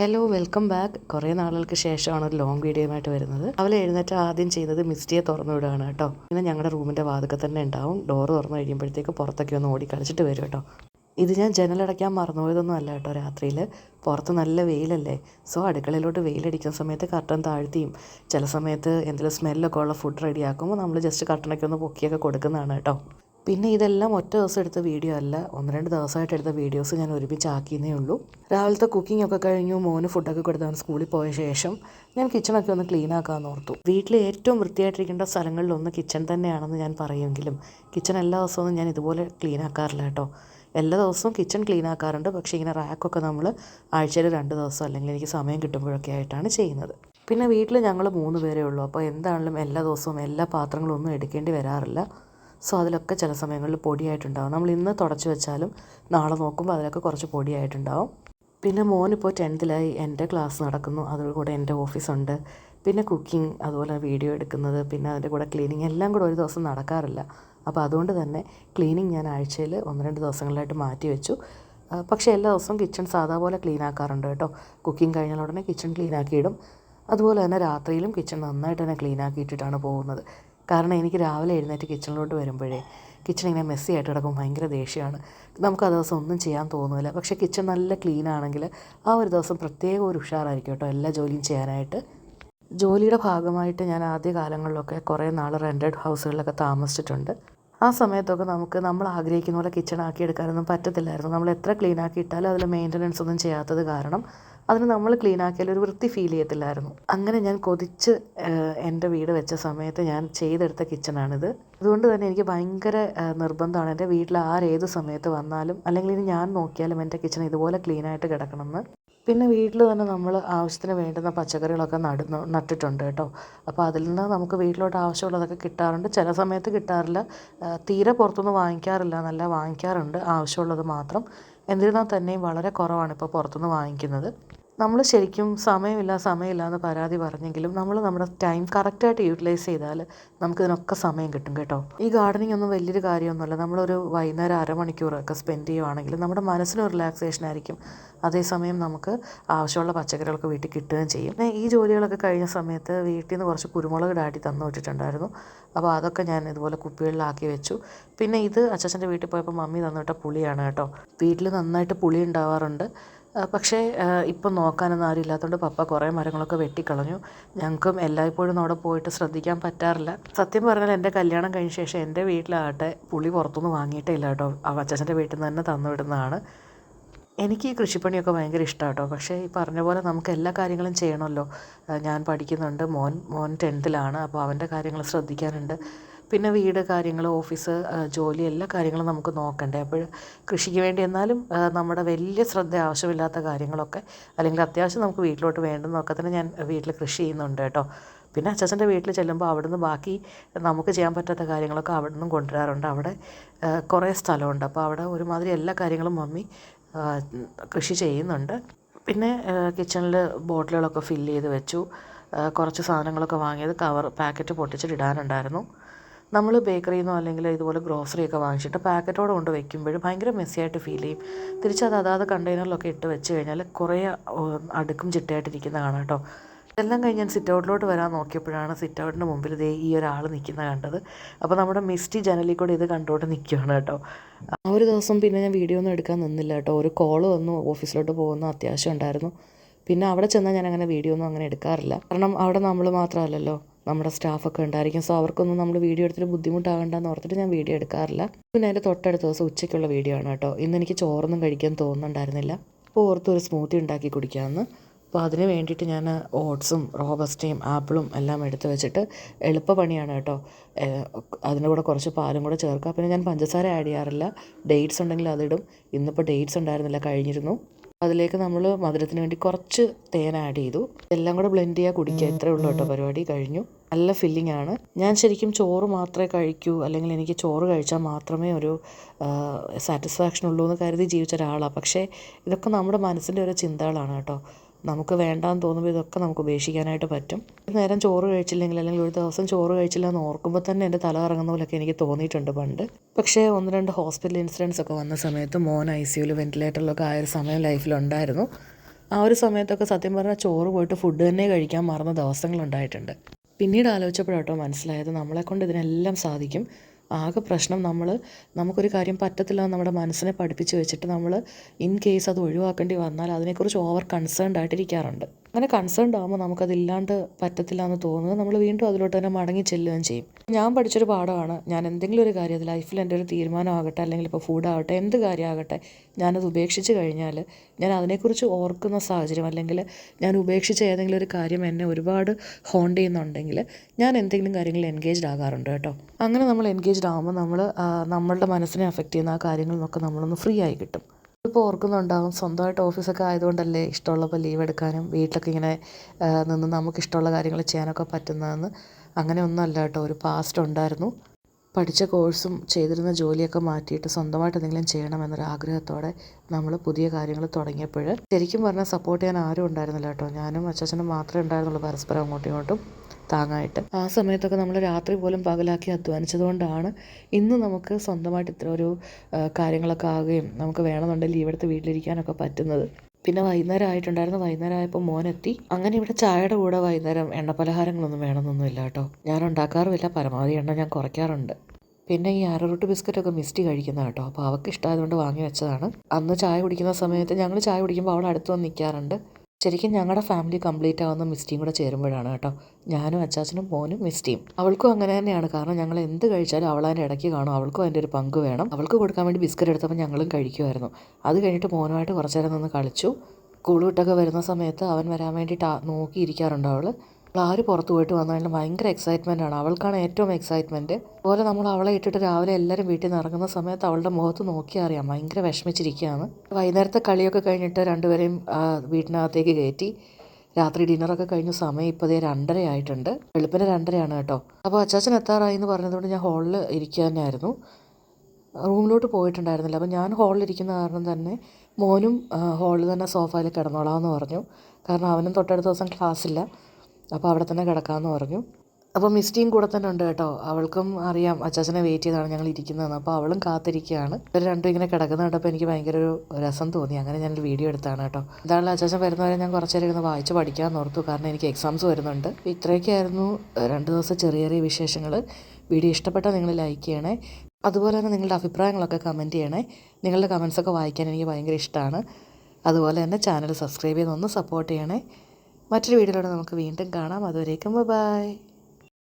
Hello welcome back കുറേ നാളുകൾക്ക് ശേഷമാണ് ഒരു ലോങ് വീഡിയോയുമായിട്ട് വരുന്നത്. അവൾ എഴുന്നേറ്റ് ആദ്യം ചെയ്യുന്നത് മിസ്റ്റിയെ തുറന്നു വിടുകയാണ് കേട്ടോ. പിന്നെ ഞങ്ങളുടെ റൂമിന്റെ വാതിക്കെ തന്നെ ഉണ്ടാവും. ഡോർ തുറന്നു കഴിയുമ്പോഴത്തേക്ക് പുറത്തൊക്കെ ഒന്ന് ഓടി കളിച്ചിട്ട് വരും കേട്ടോ. ഇത് ഞാൻ ജനലടയ്ക്കാൻ മറന്നുപോയതൊന്നും അല്ല കേട്ടോ രാത്രിയിൽ പുറത്ത് നല്ല വെയിലല്ലേ. സോ അടുക്കളയിലോട്ട് വെയിലടിക്കുന്ന സമയത്ത് കർട്ടൻ താഴ്ത്തിയും ചില സമയത്ത് എന്തെങ്കിലും സ്മെല്ലൊക്കെ ഉള്ള ഫുഡ് റെഡിയാക്കുമ്പോൾ നമ്മൾ ജസ്റ്റ് കർട്ടനൊക്കെ ഒന്ന് പൊക്കിയൊക്കെ കൊടുക്കുന്നതാണ് കേട്ടോ. പിന്നെ ഇതെല്ലാം ഒറ്റ ദിവസം എടുത്ത വീഡിയോ അല്ല. ഒന്ന് രണ്ട് ദിവസമായിട്ട് എടുത്ത വീഡിയോസ് ഞാൻ ഒരുമിച്ച് ഒരുമിച്ചാക്കിയെന്നേ ഉള്ളൂ. രാവിലത്തെ കുക്കിംഗ് ഒക്കെ കഴിഞ്ഞു മോന് ഫുഡൊക്കെ കൊടുത്താൽ സ്കൂളിൽ പോയ ശേഷം ഞാൻ കിച്ചണൊക്കെ ഒന്ന് ക്ലീൻ ആക്കാമെന്ന് ഓർത്തു. വീട്ടിൽ ഏറ്റവും വൃത്തിയായിട്ടിരിക്കേണ്ട സ്ഥലങ്ങളിലൊന്ന് കിച്ചൺ തന്നെയാണെന്ന് ഞാൻ പറയുമെങ്കിലും കിച്ചൺ എല്ലാ ദിവസവും ഞാൻ ഇതുപോലെ ക്ലീൻ ആക്കാറില്ല കേട്ടോ. എല്ലാ ദിവസവും കിച്ചൺ ക്ലീൻ ആക്കാറുണ്ട്. പക്ഷേ ഇങ്ങനെ റാക്കൊക്കെ നമ്മൾ ആഴ്ചയിൽ രണ്ട് ദിവസം അല്ലെങ്കിൽ എനിക്ക് സമയം കിട്ടുമ്പോഴൊക്കെ ആയിട്ടാണ് ചെയ്യുന്നത്. പിന്നെ വീട്ടിൽ ഞങ്ങൾ മൂന്ന് പേരേ ഉള്ളൂ. അപ്പോൾ എന്താണെങ്കിലും എല്ലാ ദിവസവും എല്ലാ പാത്രങ്ങളും ഒന്നും എടുക്കേണ്ടി വരാറില്ല. സോ അതിലൊക്കെ ചില സമയങ്ങളിൽ പൊടിയായിട്ടുണ്ടാവും. നമ്മൾ ഇന്ന് തുടച്ച് വെച്ചാലും നാളെ നോക്കുമ്പോൾ അതിലൊക്കെ കുറച്ച് പൊടിയായിട്ടുണ്ടാവും. പിന്നെ മോനിപ്പോൾ ടെൻത്തിലായി. എന്റെ ക്ലാസ് നടക്കുന്നു. അതോടുകൂടെ എന്റെ ഓഫീസുണ്ട്. പിന്നെ കുക്കിംഗ് അതുപോലെ വീഡിയോ എടുക്കുന്നത് പിന്നെ അതിന്റെ കൂടെ ക്ലീനിങ് എല്ലാം കൂടെ ഒരു ദിവസം നടക്കാറില്ല. അപ്പോൾ അതുകൊണ്ട് തന്നെ ക്ലീനിങ് ഞാൻ ആഴ്ചയിൽ ഒന്ന് രണ്ട് ദിവസങ്ങളിലായിട്ട് മാറ്റി വെച്ചു. പക്ഷേ എല്ലാ ദിവസവും കിച്ചൺ സാധാ പോലെ ക്ലീൻ ആക്കാറുണ്ട് കേട്ടോ. കുക്കിംഗ് കഴിഞ്ഞാൽ ഉടനെ കിച്ചൺ ക്ലീൻ ആക്കിയിടും അതുപോലെ തന്നെ രാത്രിയിലും കിച്ചൺ നന്നായിട്ട് തന്നെ ക്ലീൻ ആക്കിയിട്ടിട്ടാണ് പോകുന്നത്. കാരണം എനിക്ക് രാവിലെ എഴുന്നേറ്റ് കിച്ചണിലോട്ട് വരുമ്പോഴേ കിച്ചൺ ഇങ്ങനെ മെസ്സി ആയിട്ട് കിടക്കും ഭയങ്കര ദേഷ്യമാണ് നമുക്ക് ആ ദിവസം ഒന്നും ചെയ്യാൻ തോന്നില്ല പക്ഷേ കിച്ചൺ നല്ല ക്ലീൻ ആണെങ്കിൽ ആ ഒരു ദിവസം പ്രത്യേക ഒരു ഉഷാറായിരിക്കും കേട്ടോ എല്ലാ ജോലിയും ചെയ്യാനായിട്ട്. ജോലിയുടെ ഭാഗമായിട്ട് ഞാൻ ആദ്യ കാലങ്ങളിലൊക്കെ കുറേ നാൾ റെന്റഡ് ഹൗസുകളിലൊക്കെ താമസിച്ചിട്ടുണ്ട്. ആ സമയത്തൊക്കെ നമുക്ക് നമ്മൾ ആഗ്രഹിക്കുന്ന പോലെ കിച്ചൺ ആക്കി എടുക്കാനൊന്നും പറ്റത്തില്ലായിരുന്നു. നമ്മൾ എത്ര ക്ലീൻ ആക്കി ഇട്ടാലും അതിൽ മെയിന്റനൻസ് ഒന്നും ചെയ്യാത്തത് കാരണം അതിന് നമ്മൾ ക്ലീൻ ആക്കിയാൽ ഒരു വൃത്തി ഫീൽ ചെയ്യത്തില്ലായിരുന്നു. അങ്ങനെ ഞാൻ കൊതിച്ച് എന്റെ വീട് വെച്ച സമയത്ത് ഞാൻ ചെയ്തെടുത്ത കിച്ചണാണിത് അതുകൊണ്ട് തന്നെ എനിക്ക് ഭയങ്കര നിർബന്ധമാണ്. എന്റെ വീട്ടിൽ ആരേത് സമയത്ത് വന്നാലും അല്ലെങ്കിൽ ഇനി ഞാൻ നോക്കിയാലും എന്റെ കിച്ചൺ ഇതുപോലെ ക്ലീൻ ആയിട്ട് കിടക്കണമെന്ന്. പിന്നെ വീട്ടിൽ തന്നെ നമ്മൾ ആവശ്യത്തിന് വേണ്ടുന്ന പച്ചക്കറികളൊക്കെ നടുന്നു നട്ടിട്ടുണ്ട് കേട്ടോ. അപ്പോൾ അതിൽ നിന്ന് നമുക്ക് വീട്ടിലോട്ട് ആവശ്യമുള്ളതൊക്കെ കിട്ടാറുണ്ട്. ചില സമയത്ത് കിട്ടാറില്ല. തീരെ പുറത്തുനിന്ന് വാങ്ങിക്കാറില്ല. എന്നല്ല വാങ്ങിക്കാറുണ്ട്. ആവശ്യമുള്ളത് മാത്രം. എന്നിരുന്നാൽ തന്നെയും വളരെ കുറവാണ് ഇപ്പോൾ പുറത്തുനിന്ന് വാങ്ങിക്കുന്നത്. നമ്മൾ ശരിക്കും സമയമില്ല സമയമില്ല എന്ന് പരാതി പറഞ്ഞെങ്കിലും നമ്മൾ നമ്മുടെ ടൈം കറക്റ്റായിട്ട് യൂട്ടിലൈസ് ചെയ്താൽ നമുക്കിതിനൊക്കെ സമയം കിട്ടും കേട്ടോ. ഈ ഗാർഡനിങ് ഒന്നും വലിയൊരു കാര്യമൊന്നുമല്ല. നമ്മളൊരു വൈകുന്നേരം അരമണിക്കൂറൊക്കെ സ്പെൻഡ് ചെയ്യുവാണെങ്കിൽ നമ്മുടെ മനസ്സിന് റിലാക്സേഷൻ ആയിരിക്കും. അതേസമയം നമുക്ക് ആവശ്യമുള്ള പച്ചക്കറികളൊക്കെ വീട്ടിൽ കിട്ടുകയും ചെയ്യും. പിന്നെ ഈ ജോലികളൊക്കെ കഴിഞ്ഞ സമയത്ത് വീട്ടിൽ നിന്ന് കുറച്ച് കുരുമുളക് ഡാഡി തന്നു വിട്ടിട്ടുണ്ടായിരുന്നു അപ്പോൾ അതൊക്കെ ഞാൻ ഇതുപോലെ കുപ്പികളിലാക്കി വെച്ചു. പിന്നെ ഇത് അച്ഛന്റെ വീട്ടിൽ പോയപ്പോൾ മമ്മി തന്നിട്ട പുളിയാണ് കേട്ടോ. വീട്ടിൽ നന്നായിട്ട് പുളി ഉണ്ടാവാറുണ്ട്. പക്ഷേ ഇപ്പം നോക്കാനൊന്നും ആരും ഇല്ലാത്തതുകൊണ്ട് പപ്പ കുറേ മരങ്ങളൊക്കെ വെട്ടിക്കളഞ്ഞു. ഞങ്ങൾക്കും എല്ലായ്പ്പോഴും അവിടെ പോയിട്ട് ശ്രദ്ധിക്കാൻ പറ്റാറില്ല. സത്യം പറഞ്ഞാൽ എന്റെ കല്യാണം കഴിഞ്ഞ ശേഷം എന്റെ വീട്ടിലാകട്ടെ പുളി പുറത്തുനിന്ന് വാങ്ങിയിട്ടേ ഇല്ല കേട്ടോ. അച്ഛന്റെ വീട്ടിൽ നിന്ന് തന്നെ തന്നു വിടുന്നതാണ്. എനിക്ക് ഈ കൃഷിപ്പണിയൊക്കെ ഭയങ്കര ഇഷ്ടമാണ് കേട്ടോ. പക്ഷേ ഈ പറഞ്ഞ പോലെ നമുക്ക് എല്ലാ കാര്യങ്ങളും ചെയ്യണമല്ലോ. ഞാൻ പഠിക്കുന്നുണ്ട്. മോൻ മോൻ ടെൻത്തിലാണ്. അപ്പോൾ അവന്റെ കാര്യങ്ങൾ ശ്രദ്ധിക്കാനുണ്ട്. പിന്നെ വീട് കാര്യങ്ങൾ ഓഫീസ് ജോലി എല്ലാ കാര്യങ്ങളും നമുക്ക് നോക്കണ്ടേ. അപ്പോൾ കൃഷിക്ക് വേണ്ടി എന്നാലും നമ്മുടെ വലിയ ശ്രദ്ധ ആവശ്യമില്ലാത്ത കാര്യങ്ങളൊക്കെ അല്ലെങ്കിൽ അത്യാവശ്യം നമുക്ക് വീട്ടിലോട്ട് വേണ്ടുന്നതൊക്കെ തന്നെ ഞാൻ വീട്ടിൽ കൃഷി ചെയ്യുന്നുണ്ട് കേട്ടോ. പിന്നെ അച്ഛന്റെ വീട്ടിൽ ചെല്ലുമ്പോൾ അവിടുന്ന് ബാക്കി നമുക്ക് ചെയ്യാൻ പറ്റാത്ത കാര്യങ്ങളൊക്കെ അവിടെ നിന്നും കൊണ്ടുവരാറുണ്ട്. അവിടെ കുറേ സ്ഥലമുണ്ട്. അപ്പോൾ അവിടെ ഒരുമാതിരി എല്ലാ കാര്യങ്ങളും മമ്മി കൃഷി ചെയ്യുന്നുണ്ട്. പിന്നെ കിച്ചണിൽ ബോട്ടിലുകളൊക്കെ ഫില്ല് ചെയ്ത് വെച്ചു. കുറച്ച് സാധനങ്ങളൊക്കെ വാങ്ങിയത് കവർ പാക്കറ്റ് പൊട്ടിച്ചിട്ട് ഇടാനുണ്ടായിരുന്നു. നമ്മൾ ബേക്കറിയിൽ നിന്നോ അല്ലെങ്കിൽ ഇതുപോലെ ഗ്രോസറിയൊക്കെ വാങ്ങിച്ചിട്ട് പാക്കറ്റോടെ കൊണ്ട് വയ്ക്കുമ്പോഴും ഭയങ്കര മെസ്സിയായിട്ട് ഫീൽ ചെയ്യും. തിരിച്ചത് അതാത് കണ്ടെയ്നറിലൊക്കെ ഇട്ട് വെച്ച് കഴിഞ്ഞാൽ കുറേ അടുക്കും ചിട്ടയായിട്ടിരിക്കുന്ന കാണാം കേട്ടോ എല്ലാം കഴിഞ്ഞ് ഞാൻ സിറ്റ് ഔട്ടിലോട്ട് വരാൻ നോക്കിയപ്പോഴാണ് സിറ്റ് ഔട്ടിന്റെ മുമ്പിൽ ദേ ഈ ഒരാൾ നിൽക്കുന്ന കണ്ടത്. അപ്പോൾ നമ്മുടെ മിസ്റ്റി ജനലിൽ കൂടെ ഇത് കണ്ടുകൊണ്ട് നിൽക്കുകയാണ് കേട്ടോ ആ ഒരു ദിവസം പിന്നെ ഞാൻ വീഡിയോ ഒന്നും എടുക്കാൻ നിന്നില്ല കേട്ടോ ഒരു കോൾ വന്നു ഓഫീസിലോട്ട് പോകുന്ന അത്യാവശ്യം ഉണ്ടായിരുന്നു. പിന്നെ അവിടെ ചെന്നാൽ ഞാൻ അങ്ങനെ വീഡിയോ ഒന്നും അങ്ങനെ എടുക്കാറില്ല. കാരണം അവിടെ നമ്മൾ മാത്രമല്ലല്ലോ. നമ്മുടെ സ്റ്റാഫൊക്കെ ഉണ്ടായിരിക്കും. സോ അവർക്കൊന്നും നമ്മൾ വീഡിയോ എടുത്തിട്ട് ബുദ്ധിമുട്ടാകണ്ടെന്ന് ഓർത്തിട്ട് ഞാൻ വീഡിയോ എടുക്കാറില്ല. പിന്നെ അതിന്റെ തൊട്ടടുത്ത ദിവസം ഉച്ചയ്ക്കുള്ള വീഡിയോ ആണ് കേട്ടോ. ഇന്ന് എനിക്ക് ചോറൊന്നും കഴിക്കാൻ തോന്നുന്നുണ്ടായിരുന്നില്ല. അപ്പോൾ ഓർത്ത് ഒരു സ്മൂത്തി ഉണ്ടാക്കി കുടിക്കാമെന്ന് അപ്പോൾ അതിന് വേണ്ടിയിട്ട് ഞാൻ ഓട്സും റോബസ്റ്റയും ആപ്പിളും എല്ലാം എടുത്ത് വെച്ചിട്ട് എളുപ്പപ്പണിയാണ് കേട്ടോ. അതിന്റെ കൂടെ കുറച്ച് പാലും കൂടെ ചേർക്കുക. പിന്നെ ഞാൻ പഞ്ചസാര ആഡ് ചെയ്യാറില്ല. ഡേറ്റ്സ് ഉണ്ടെങ്കിൽ അതിടും. ഇന്നിപ്പോൾ ഡേറ്റ്സ് ഉണ്ടായിരുന്നില്ല കഴിഞ്ഞിരുന്നു. അതിലേക്ക് നമ്മൾ മധുരത്തിന് വേണ്ടി കുറച്ച് തേൻ ആഡ് ചെയ്തു. എല്ലാം കൂടെ ബ്ലെൻഡ് ചെയ്യുക കുടിക്കുക. ഇത്രേ ഉള്ളൂ കേട്ടോ പരിപാടി. കഴിഞ്ഞു. നല്ല ഫില്ലിംഗ് ആണ്. ഞാൻ ശരിക്കും ചോറ് മാത്രമേ കഴിക്കൂ അല്ലെങ്കിൽ എനിക്ക് ചോറ് കഴിച്ചാൽ മാത്രമേ ഒരു സാറ്റിസ്ഫാക്ഷൻ ഉള്ളൂ എന്ന് കരുതി ജീവിച്ച ഒരാളാണ് പക്ഷേ ഇതൊക്കെ നമ്മുടെ മനസ്സിന്റെ ഒരു ചിന്തകളാണ് കേട്ടോ. നമുക്ക് വേണ്ടാന്ന് തോന്നുമ്പോൾ ഇതൊക്കെ നമുക്ക് ഉപേക്ഷിക്കാനായിട്ട് പറ്റും. നേരം ചോറ് കഴിച്ചില്ലെങ്കിൽ അല്ലെങ്കിൽ ഒരു ദിവസം ചോറ് കഴിച്ചില്ല എന്ന് ഓർക്കുമ്പോൾ തന്നെ എന്റെ തല കറങ്ങുന്ന പോലെയൊക്കെ എനിക്ക് തോന്നിയിട്ടുണ്ട് പണ്ട്. പക്ഷേ ഒന്ന് രണ്ട് ഹോസ്പിറ്റൽ ഇൻസിഡൻസ് ഒക്കെ വന്ന സമയത്ത് മോൻ ഐ സിയുവിൽ വെന്റിലേറ്ററിലൊക്കെ ആയ ഒരു സമയം ലൈഫിലുണ്ടായിരുന്നു ആ ഒരു സമയത്തൊക്കെ സത്യം പറഞ്ഞാൽ ചോറ് പോയിട്ട് ഫുഡ് തന്നെ കഴിക്കാൻ മറന്ന ദിവസങ്ങളുണ്ടായിട്ടുണ്ട് പിന്നീട് ആലോചിച്ചപ്പോഴാട്ടോ മനസ്സിലായത് നമ്മളെക്കൊണ്ട് ഇതിനെല്ലാം സാധിക്കും. ആകെ പ്രശ്നം നമ്മൾ നമുക്കൊരു കാര്യം പറ്റത്തില്ല എന്ന് നമ്മുടെ മനസ്സിനെ പഠിപ്പിച്ച് വെച്ചിട്ട് നമ്മൾ ഇൻ കേസ് അത് ഒഴിവാക്കേണ്ടി വന്നാൽ അതിനെക്കുറിച്ച് ഓവർ കൺസേൺഡ് ആയിട്ടിരിക്കാറുണ്ട്. അങ്ങനെ കൺസേൺഡ് ആകുമ്പോൾ നമുക്കതില്ലാണ്ട് പറ്റത്തില്ല എന്ന് തോന്നുന്നത് നമ്മൾ വീണ്ടും അതിലോട്ട് തന്നെ മടങ്ങി ചെല്ലുകയും ചെയ്യും. ഞാൻ പഠിച്ചൊരു പാഠമാണ്. ഞാൻ എന്തെങ്കിലും ഒരു കാര്യം ലൈഫിൽ എന്റെ ഒരു തീരുമാനമാകട്ടെ അല്ലെങ്കിൽ ഇപ്പോൾ ഫുഡാകട്ടെ എന്ത് കാര്യമാകട്ടെ ഞാനത് ഉപേക്ഷിച്ച് കഴിഞ്ഞാൽ ഞാൻ അതിനെക്കുറിച്ച് ഓർക്കുന്ന സാഹചര്യം അല്ലെങ്കിൽ ഞാൻ ഉപേക്ഷിച്ച ഏതെങ്കിലും ഒരു കാര്യം എന്നെ ഒരുപാട് ഹോണ്ട് ചെയ്യുന്നുണ്ടെങ്കിൽ ഞാൻ എന്തെങ്കിലും കാര്യങ്ങളിൽ എൻഗേജ്ഡ് ആകാറുണ്ട് കേട്ടോ. അങ്ങനെ നമ്മൾ എൻഗേജ്ഡ് ആകുമ്പോൾ നമ്മൾ നമ്മളുടെ മനസ്സിനെ അഫക്റ്റ് ചെയ്യുന്ന ആ കാര്യങ്ങളിൽ നിന്നൊക്കെ നമ്മളൊന്ന് ഫ്രീ ആയി കിട്ടും. ഇപ്പോൾ ഓർക്കുന്നുണ്ടാവും. സ്വന്തമായിട്ട് ഓഫീസൊക്കെ ആയതുകൊണ്ടല്ലേ ഇഷ്ടമുള്ളപ്പോൾ ലീവ് എടുക്കാനും വീട്ടിലൊക്കെ ഇങ്ങനെ നിന്ന് നമുക്ക് ഇഷ്ടമുള്ള കാര്യങ്ങൾ ചെയ്യാനൊക്കെ പറ്റുന്നതെന്ന്. അങ്ങനെ ഒന്നുമല്ല കേട്ടോ. ഒരു പാസ്റ്റ് ഉണ്ടായിരുന്നു. പഠിച്ച കോഴ്സും ചെയ്തിരുന്ന ജോലിയൊക്കെ മാറ്റിയിട്ട് സ്വന്തമായിട്ട് എന്തെങ്കിലും ചെയ്യണമെന്നൊരു ആഗ്രഹത്തോടെ നമ്മൾ പുതിയ കാര്യങ്ങൾ തുടങ്ങിയപ്പോൾ ശരിക്കും പറഞ്ഞാൽ സപ്പോർട്ട് ചെയ്യാൻ ആരും ഉണ്ടായിരുന്നില്ല കേട്ടോ. ഞാനും അച്ചാച്ചനും മാത്രമേ ഉണ്ടായിരുന്നുള്ളൂ പരസ്പരം അങ്ങോട്ടും ഇങ്ങോട്ടും. താങ്ങായിട്ട്. ആ സമയത്തൊക്കെ നമ്മൾ രാത്രി പോലും പകലാക്കി അധ്വാനിച്ചതുകൊണ്ടാണ് ഇന്ന് നമുക്ക് സ്വന്തമായിട്ട് ഇത്ര ഒരു കാര്യങ്ങളൊക്കെ ആകുകയും നമുക്ക് വേണമെന്നുണ്ടെങ്കിൽ ലീവ് എടുത്ത് വീട്ടിലിരിക്കാനൊക്കെ പറ്റുന്നത്. പിന്നെ വൈകുന്നേരം ആയിട്ടുണ്ടായിരുന്നു. വൈകുന്നേരം ആയപ്പോൾ മോനെത്തി. അങ്ങനെ ഇവിടെ ചായയുടെ കൂടെ വൈകുന്നേരം എണ്ണ പലഹാരങ്ങളൊന്നും വേണമെന്നൊന്നുമില്ല കേട്ടോ. ഞാൻ ഉണ്ടാക്കാറുമില്ല. പരമാവധി എണ്ണ ഞാൻ കുറയ്ക്കാറുണ്ട്. പിന്നെ ഈ അരറൂട്ട് ബിസ്ക്കറ്റൊക്കെ മിസ്റ്റി കഴിക്കുന്ന കേട്ടോ. അപ്പോൾ അവൾക്ക് ഇഷ്ടമായതുകൊണ്ട് വാങ്ങി വെച്ചതാണ്. അന്ന് ചായ കുടിക്കുന്ന സമയത്ത് ഞങ്ങൾ ചായ കുടിക്കുമ്പോൾ അവൾ അടുത്ത് വന്ന് നിൽക്കാറുണ്ട്. ശരിക്കും ഞങ്ങളുടെ ഫാമിലി കംപ്ലീറ്റ് ആവുന്ന മിസ്റ്റിയും കൂടെ ചേരുമ്പോഴാണ് കേട്ടോ. ഞാനും അച്ചാച്ചനും മോനും മിസ്റ്റിയും അവൾക്കും അങ്ങനെ തന്നെയാണ്. കാരണം ഞങ്ങൾ എന്ത് കഴിച്ചാലും അവൾ അതിന്റെ ഇടയ്ക്ക് കാണും. അവൾക്കും അതിന്റെ ഒരു പങ്ക് വേണം. അവൾക്ക് കൊടുക്കാൻ വേണ്ടി ബിസ്ക്കറ്റ് എടുത്തപ്പോൾ ഞങ്ങളും കഴിക്കുമായിരുന്നു അത് കഴിഞ്ഞിട്ട് മോനുമായിട്ട് കുറച്ചേരം നിന്ന് കളിച്ചു. സ്കൂൾ വിട്ടൊക്കെ വരുന്ന സമയത്ത് അവൻ വരാൻ വേണ്ടിയിട്ട് നോക്കിയിരിക്കാറുണ്ട് അവൾ ആര് പുറത്ത് പോയിട്ട് വന്നു. കഴിഞ്ഞാൽ ഭയങ്കര എക്സൈറ്റ്മെന്റ് ആണ്. അവൾക്കാണ് ഏറ്റവും എക്സൈറ്റ്മെന്റ് അതുപോലെ നമ്മൾ അവളെ ഇട്ടിട്ട് രാവിലെ എല്ലാവരും വീട്ടിൽ നിന്ന് ഇറങ്ങുന്ന സമയത്ത് അവളുടെ മുഖത്ത് നോക്കിയാൽ അറിയാം. ഭയങ്കര വിഷമിച്ചിരിക്കുകയാണ്. വൈകുന്നേരത്തെ കളിയൊക്കെ കഴിഞ്ഞിട്ട് രണ്ടുപേരെയും വീട്ടിനകത്തേക്ക് കയറ്റി രാത്രി ഡിന്നറൊക്കെ കഴിഞ്ഞ സമയം ഇപ്പോൾ ഇതേ രണ്ടര ആയിട്ടുണ്ട്. വെളുപ്പിന് രണ്ടരയാണ് കേട്ടോ. അപ്പോൾ അച്ചാച്ചൻ എത്താറായി എന്ന് പറഞ്ഞതുകൊണ്ട് ഞാൻ ഹാളിൽ ഇരിക്കുക തന്നെയായിരുന്നു. റൂമിലോട്ട് പോയിട്ടുണ്ടായിരുന്നില്ല. അപ്പോൾ ഞാൻ ഹാളിൽ ഇരിക്കുന്ന കാരണം തന്നെ മോനും ഹാളിൽ തന്നെ സോഫയിൽ കിടന്നോളാമെന്ന് പറഞ്ഞു. കാരണം അവനും തൊട്ടടുത്ത ദിവസം ക്ലാസ്സില്ല അപ്പോൾ അവിടെ തന്നെ കിടക്കാമെന്ന് പറഞ്ഞു. അപ്പോൾ മിസ്റ്റിയും കൂടെ തന്നെ ഉണ്ട് കേട്ടോ. അവൾക്കും അറിയാം അച്ചാച്ചനെ വെയിറ്റ് ചെയ്താണ് ഞങ്ങൾ ഇരിക്കുന്നതെന്ന്. അപ്പോൾ അവളും കാത്തിരിക്കുകയാണ്. ഇവർ രണ്ടും ഇങ്ങനെ കിടക്കുന്ന കണ്ടപ്പോൾ എനിക്ക് ഭയങ്കര ഒരു രസം തോന്നി. അങ്ങനെ ഞാനൊരു വീഡിയോ എടുത്താണ് കേട്ടോ. എന്തായാലും അച്ചാച്ചൻ വരുന്നവരെ ഞാൻ കുറച്ച് നേരം ഇരുന്ന് വായിച്ച് പഠിക്കാൻ ഓർത്തു. കാരണം എനിക്ക് എക്സാംസ് വരുന്നുണ്ട്. ഇത്രയൊക്കെയായിരുന്നു രണ്ട് ദിവസം ചെറിയ ചെറിയ വിശേഷങ്ങൾ. വീഡിയോ ഇഷ്ടപ്പെട്ടാൽ നിങ്ങൾ ലൈക്ക് ചെയ്യണേ. അതുപോലെ തന്നെ നിങ്ങളുടെ അഭിപ്രായങ്ങളൊക്കെ കമന്റ് ചെയ്യണേ. നിങ്ങളുടെ കമൻസൊക്കെ വായിക്കാൻ എനിക്ക് ഭയങ്കര ഇഷ്ടമാണ് അതുപോലെ തന്നെ ചാനൽ സബ്സ്ക്രൈബ് ചെയ്തൊന്ന് സപ്പോർട്ട് ചെയ്യണേ. മറ്റൊരു വീഡിയോയിലൂടെ നമുക്ക് വീണ്ടും കാണാം. അതുവരേക്കും ബൈ.